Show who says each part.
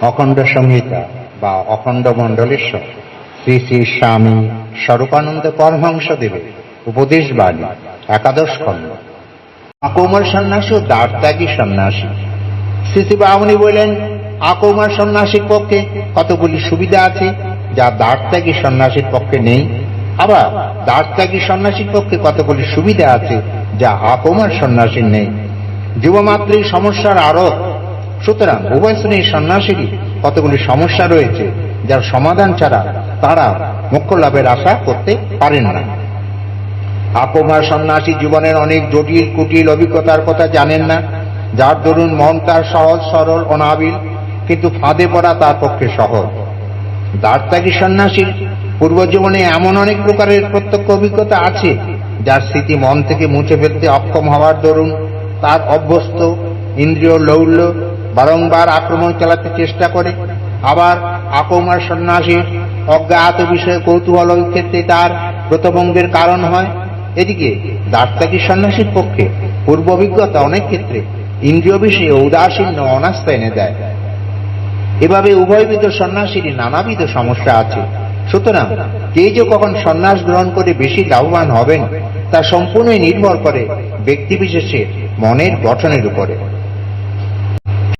Speaker 1: অখণ্ড সংহিতা বা অখণ্ড মণ্ডলেশ্বর। শ্রী শ্রী স্বামী স্বরূপানন্দ পরমহংস দেবের উপদেশ বাণী, একাদশ খণ্ড। আকৌমার সন্ন্যাসী ও দাঁড়ত্যাগী সন্ন্যাসী। শ্রী শ্রী বামনী বললেন, আকৌমার সন্ন্যাসীর পক্ষে কতগুলি সুবিধা আছে যা দাঁড়ত্যাগী সন্ন্যাসীর পক্ষে নেই? আবার দাঁড়ত্যাগী সন্ন্যাসীর পক্ষে কতগুলি সুবিধা আছে যা আকৌমার সন্ন্যাসীর নেই? যুবমাত্রই সমস্যার আরোপ সুতরাং উভয় শ্রেণির সন্ন্যাসীরই কতগুলি সমস্যা রয়েছে, যার সমাধান ছাড়া তারা মোক্ষ লাভের আশা করতে পারেন না। আপমার সন্ন্যাসী জীবনের অনেক জটিল, কুটিল অভিজ্ঞতার কথা জানেন না, যার দরুন মন তার সহজ, সরল, অনাবিল, কিন্তু ফাঁদে পড়া তার পক্ষে সহজ। দার্তাগী সন্ন্যাসীর পূর্বজীবনে এমন অনেক প্রকারের প্রত্যক্ষ অভিজ্ঞতা আছে, যার স্মৃতি মন থেকে মুছে ফেলতে অক্ষম হওয়ার দরুন তার অভ্যস্ত ইন্দ্রিয় লৌল্য বারংবার আক্রমণ চালাতে চেষ্টা করে, আবার আকৌমার সন্ন্যাসীর অজ্ঞাত বিষয়ে কৌতূহল ক্ষেত্রে তার ব্রতভঙ্গের কারণ হয়। এদিকে দার্তাগী সন্ন্যাসীর পক্ষে পূর্ব অভিজ্ঞতা অনেক ক্ষেত্রে ইন্দ্রিয় বিষয়ে উদাসীন্য অনাস্থা এনে দেয়। এভাবে উভয়বিধ সন্ন্যাসীরই নানাবিধ সমস্যা আছে। সুতরাং কে যে কখন সন্ন্যাস গ্রহণ করে বেশি লাভবান হবেন, তা সম্পূর্ণই নির্ভর করে ব্যক্তিবিশেষের মনের গঠনের উপরে।